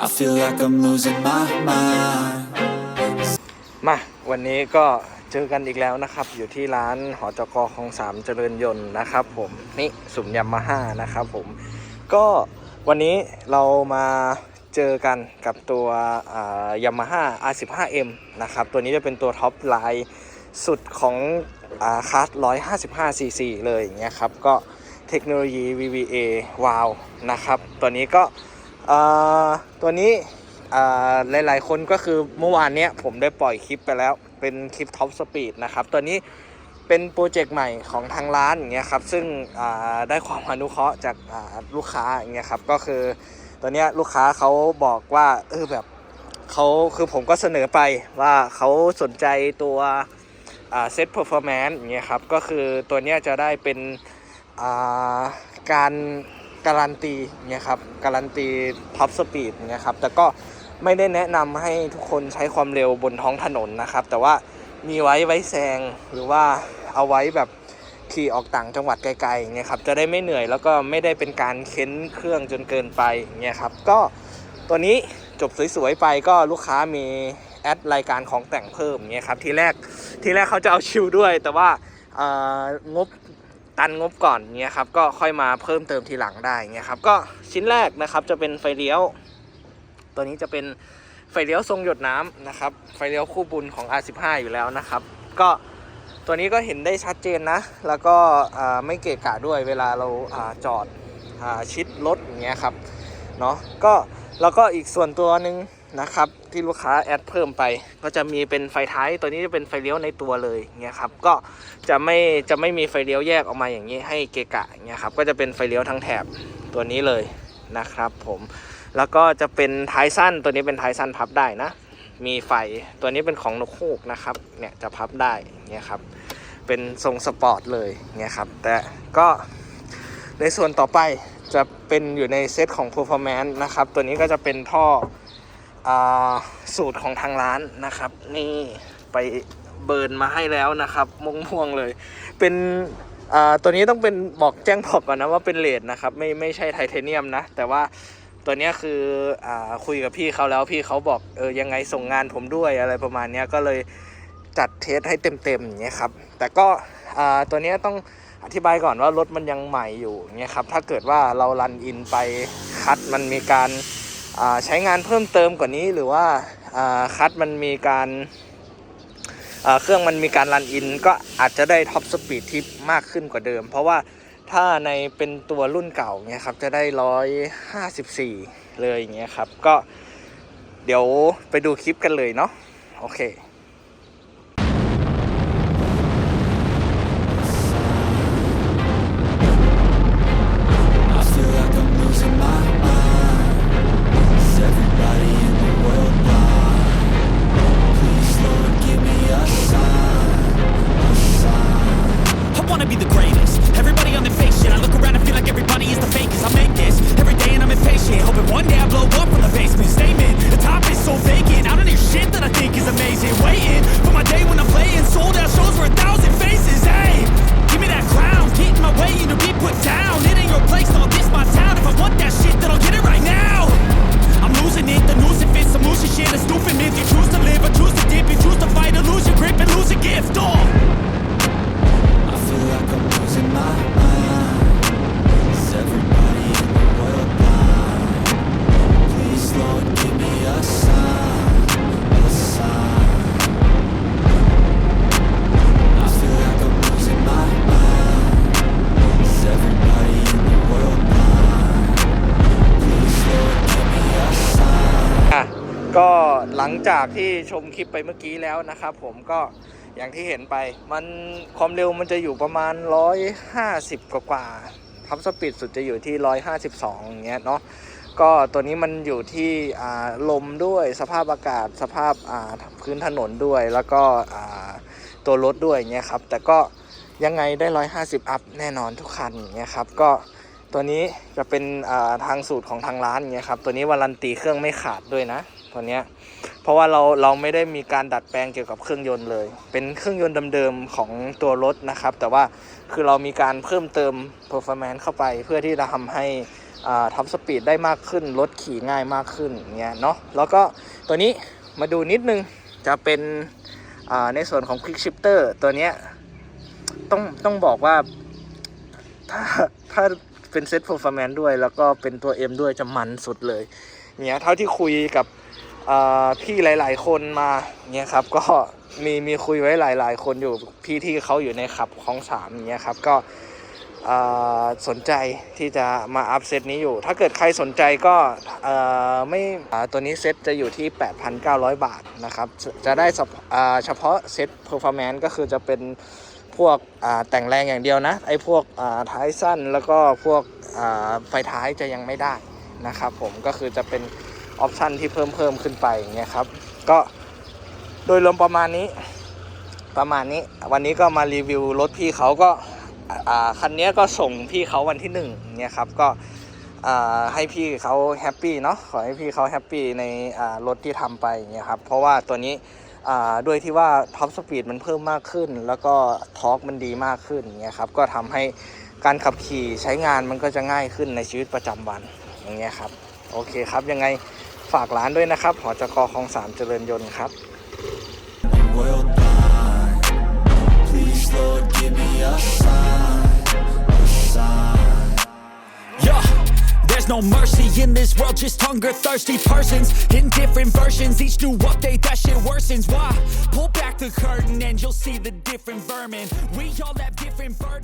I feel like I'm losing my mind. มาวันนี้ก็เจอกันอีกแล้วนะครับ อยู่ที่ร้านหอจกของสามเจริญยนต์นะครับผมนี่สุ่มยามาฮ่านะครับผมก็วันนี้เรามาเจอกันกับตัวยามาฮ่า R15M นะครับ ตัวนี้จะเป็นตัวท็อปไลน์สุดของอาคัส155 cc เลยอย่างเงี้ยครับ ก็เทคโนโลยี VVA วาวนะครับ ตัวนี้ก็ ตัวนี้หลายๆ คนก็คือเมื่อวานเนี้ยผมได้ปล่อยคลิปไปแล้ว เป็นคลิปท็อปสปีดนะครับ ตัวนี้เป็นโปรเจกต์ใหม่ของทางร้านอย่างเงี้ยครับ ซึ่งได้ความอนุเคราะห์จากลูกค้าอย่างเงี้ยครับ ก็คือตัวเนี้ยลูกค้าเขาบอกว่าเออแบบเขาคือผมก็เสนอไปว่าเขาสนใจตัวเซตเพอร์ฟอร์แมนซ์อย่างเงี้ยครับ ก็คือตัวเนี้ยจะได้เป็นการ การันตีเนี่ยครับการันตีท็อปสปีดเนี่ยครับแต่ก็ไม่ได้แนะนำให้ทุกคนใช้ความเร็วบนท้องถนนนะครับ แต่ว่ามีไว้ไว้แซงหรือว่าเอาไว้แบบขี่ออกต่างจังหวัดไกลๆเงี้ยครับจะได้ไม่เหนื่อยแล้วก็ไม่ได้เป็นการเค้นเครื่องจนเกินไปเงี้ยครับก็ตัวนี้จบสวยๆไปก็ลูกค้ามีแอดรายการของแต่งเพิ่มเงี้ยครับทีแรกทีแรกเขาจะเอาชิลด้วย แต่ว่างบ ตันงบก่อนเงี้ยครับก็ค่อยมาเพิ่มเติมทีหลังได้เงี้ยครับก็ชิ้นแรกนะครับจะเป็นไฟเลี้ยว ตัวนี้จะเป็นไฟเลี้ยวทรงหยดน้ำนะครับไฟเลี้ยวคู่บุญของ R15 อยู่แล้วนะครับ ก็ตัวนี้ก็เห็นได้ชัดเจนนะ แล้วก็ไม่เกะกะด้วยเวลาเราอาจอดอชิดรถอย่างเงี้ยครับเนาะก็แล้วก็อีกส่วนตัวหนึ่ง นะครับ ที่ลูกค้าแอดเพิ่มไป ก็จะมีเป็นไฟท้ายตัวนี้จะเป็นไฟเลี้ยวในตัวเลยเงี้ยครับก็จะไม่จะไม่มีไฟเลี้ยวแยกออกมาอย่างนี้ให้เกะกะเงี้ยครับก็จะเป็นไฟเลี้ยวทั้งแถบตัวนี้เลยนะครับผมแล้วก็จะเป็นท้ายสั้นตัวนี้เป็นท้ายสั้นพับได้นะ มีไฟตัวนี้เป็นของนกฮูกนะครับเนี่ยจะพับได้เนี่ยครับเป็นทรงสปอร์ตเลยเนี่ยครับแต่ก็ในส่วนต่อไปจะเป็นอยู่ในเซตของ performance นะครับ ตัวนี้ก็จะเป็นท่อ สูตรของทางร้านนะครับ นี่ไปเบิร์นมาให้แล้วนะครับม่วงๆเลย เป็นตัวนี้ต้องเป็นบอกแจ้งบอกก่อนนะว่าเป็นเลดนะครับไม่ไม่ใช่ไทเทเนียมนะ แต่ว่าตัวนี้คืออคุยกับพี่เขาแล้วพี่เขาบอกเออยังไงส่งงานผมด้วยอะไรประมาณนี้ก็เลยจัดเทสให้เต็มๆอย่างเงี้ยครับแต่ก็ตัวนี้ต้องอธิบายก่อนว่ารถมันยังใหม่อยู่อย่างเงี้ยครับถ้าเกิดว่าเรารันอินไปคัดมันมีการ ใช้งานเพิ่มเติมกว่านี้หรือว่าคัดมันมีการเครื่องมันมีการรันอิน ก็อาจจะได้ท็อปสปีดที่มากขึ้นกว่าเดิม เพราะว่าถ้าในเป็นตัวรุ่นเก่าเนี่ยครับจะได้ร้อยห้าสิบสี่เลยอย่างเงี้ยครับ ก็เดี๋ยวไปดูคลิปกันเลยเนาะโอเค หลังจากที่ชมคลิปไปเมื่อกี้แล้วนะครับ ผมก็อย่างที่เห็นไป มันความเร็วมันจะอยู่ประมาณ 150 กว่ากว่าท็อปสปีดสุดจะอยู่ที่ 152อย่างเงี้ยเนาะก็ตัวนี้มันอยู่ที่ลมด้วยสภาพอากาศสภาพพื้นถนนด้วยแล้วก็ตัวรถด้วยเงี้ยครับ แต่ก็ยังไงได้ 150 อัพแน่นอนทุกคันเงี้ยครับก็ตัวนี้จะเป็นทางสูตรของทางร้านเงี้ยครับ ตัวนี้วารันตีเครื่องไม่ขาดด้วยนะ ตัวเนี้ยเพราะว่าเราเราไม่ได้มีการดัดแปลงเกี่ยวกับเครื่องยนต์เลย เป็นเครื่องยนต์เดิมๆของตัวรถนะครับ แต่ว่าคือเรามีการเพิ่มเติม performance เข้าไป เพื่อที่จะทำให้ท็อปสปีดได้มากขึ้นรถขี่ง่ายมากขึ้นเงี้ยเนาะแล้วก็ตัวนี้มาดูนิดนึงจะเป็นในส่วนของ Quick Shifter ตัวเนี้ยต้องต้องบอกว่าถ้าถ้าเป็นเซต performance ด้วย แล้วก็เป็นตัว M ด้วยจะมันสุดเลย เนี่ยเท่าที่คุยกับ พี่หลาย ๆ คนมาเนี่ยครับก็มีมีคุยไว้หลาย ๆ คนอยู่พี่ที่เขาอยู่ในขับของสามเนี่ยครับก็สนใจที่จะมาอัพเซตนี้อยู่ ถ้าเกิดใครสนใจก็ไม่ตัวนี้เซตจะอยู่ที่ 8,900 บาทนะครับ จะได้เฉพาะอ่าเพาะเซต performance ก็คือจะเป็นพวกแต่งแรงอย่างเดียวนะ ไอ้พวกท้ายสั้นแล้วก็พวกไฟท้ายจะยังไม่ได้นะครับผมก็คือจะเป็น ออปชันที่เพิ่มเพิ่มขึ้นไปอย่างเงี้ยครับ ก็โดยรวมประมาณนี้ประมาณนี้ วันนี้ก็มารีวิวรถพี่เขาก็คันนี้ก็ส่งพี่เขาวันที่หนึ่งเนี่ยครับก็ให้พี่เขาแฮปปี้เนาะขอให้พี่เขาแฮปปี้ในรถที่ทำไปอย่างเงี้ยครับเพราะว่าตัวนี้ด้วยที่ว่าท็อปสปีดมันเพิ่มมากขึ้น แล้วก็ทอร์กมันดีมากขึ้นอย่างเงี้ยครับก็ทำให้การขับขี่ใช้งานมันก็จะง่ายขึ้นในชีวิตประจำวันอย่างเงี้ยครับ โอเคครับ ยังไงฝากร้านด้วยนะครับ หอจกคลองสามเจริญยนต์ครับ no mercy in this world, just hunger thirsty persons in different versions. Each new update, that shit worsens. Why? Pull back the curtain and you'll see the different vermin. We all have different burdens